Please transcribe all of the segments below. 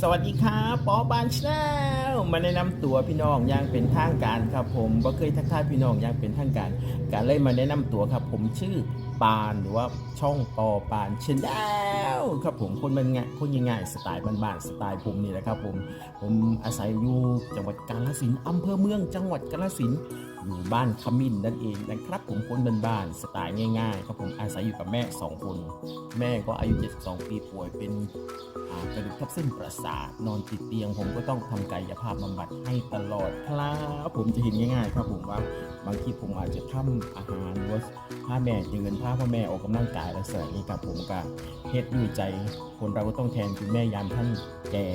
สวัสดีครับปอบานชาแนลมาแนะนำตัวพี่น้องอย่างเป็นทางการครับผมบ่เคยทักทายพี่น้องอย่างเป็นทางการการเลยมาแนะนำตัวครับ ผมชื่อปานหรือว่าช่องปอปานชาแนลครับผมคนมันง่ายคนง่ายสไตล์บ้านๆสไตล์ผมนี่แหละครับผมผมอาศัยอยู่จังหวัดกาฬสินธุ์อำเภอเมืองจังหวัดกาฬสินธุ์อยู่บ้านขมิ้นนั่นเองนะครับผมคนบ้านๆสไตล์ง่ายๆครับผมอาศัยอยู่กับแม่สองคน แม่ก็อายุ 72 ปีป่วยเป็นกระดูกทับเส้นประสาทนอนติดเตียง ผมก็ต้องทำกายภาพบำบัดให้ตลอดครับผมจะเห็นง่ายๆ ครับผมว่าบางทีผมอาจจะทำอาหารหรือว่าพาแม่เดินพาพ่อแม่ออกกำลังกายลักษณะนี้ครับผมก็เฮ็ดด้วยใจ คนเราก็ต้องแทนคุณแม่ยามท่านแก่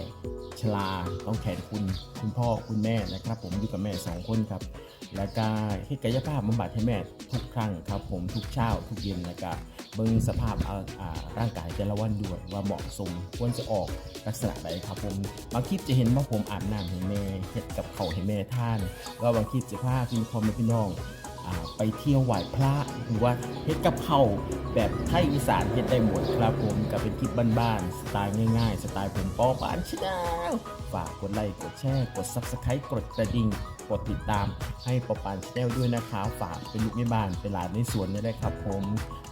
ชราต้องแทนคุณคุณพ่อคุณแม่นะครับ ผมอยู่กับแม่สองคนครับ แล้วก็เฮ็ดกายภาพบำบัดให้แม่ทุกครั้งครับ ผมทุกเช้าทุกเย็นแล้วก็เบิ่งสภาพาาร่างกายแต่ละวันด้วยว่าเหมาะสมควรจะออกลักษณะใดครับผมบางคลิปจะเห็นว่าผมอาบน้ำให้แม่เฮ็ดกับเขาให้แม่ท่านก็บางคลิปจะพาพี่พ่อแม่พี่น้อง ไปเที่ยวไหว้พระหรือว่าเฮ็ดกับเขาแบบไทยอีสานเฮ็ดได้หมดครับผมก็เป็นคลิปบ้านๆสไตล์ง่ายๆ สไตล์ผมปอปานชาแนลฝากกดไลค์กดแชร์กด Subscribe กดกระดิ่งกดติดตามให้ปอปานชาแนลด้วยนะคะฝากเป็นลูกแม่บ้านเป็นหลานในสวนนี่ได้ครับผม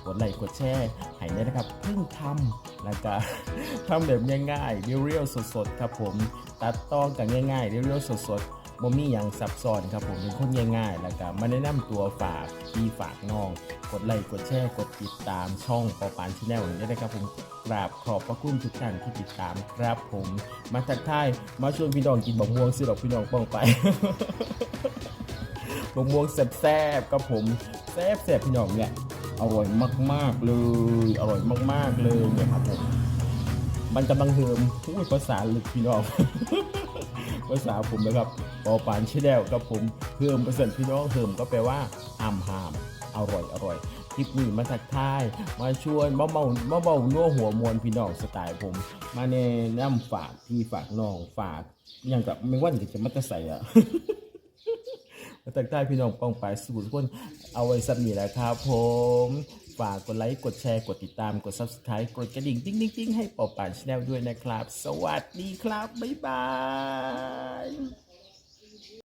กดไลค์กดแชร์ให้ได้นะครับเพิ่งทำแล้วก็ทำแบบง่ายๆเรียวๆสดๆครับผมตัดต่อกันง่ายๆเรียวๆสดๆ บ่มีอย่างซับซ้อนครับผมเป็นคนง่ายๆ แล้วก็มาแนะนำตัวฝากพี่ฝากน้อง กดไลค์กดแชร์กดติดตามช่องปอปานชาแนลนี้ได้นะครับผมกราบขอบพระคุณทุกท่านที่ติดตามครับผม มาทักทายมาชวนพี่น้องกินบะม่วงซื้อดอกพี่น้องป้องไปบะม่วงแซ่บๆครับผมแซ่บแซ่บๆพี่น้องเนี่ยอร่อยมากๆเลยอร่อยมากๆเลยเนี่ยครับผมมันกำลังเฮิมพูดภาษาลึกพี่น้อง ภาษาผมนะครับ ปอปานชแนลครับผมเฮิมประเสริฐพี่น้องเฮิมก็แปลว่าห้ามหามอร่อยอร่อยคลิปนี้มาทักทาย มาชวนมาเมามาเบานัวหัวมวลพี่น้องสไตล์ผม มาแนะนำฝากพี่ฝากน้องฝากอย่างกับไม่ว่าจะมาจะใส่อะมาตักได้พี่น้องป้องไปสู่ทุกคนเอาไว้สักนี้แหละครับผมฝากกดไลค์ กดแชร์ กดติดตาม กด subscribe กดกระดิ่งติ๊งติ๊งติ๊งให้ปอป่านชาแนลด้วยนะครับ สวัสดีครับ บ๊ายบาย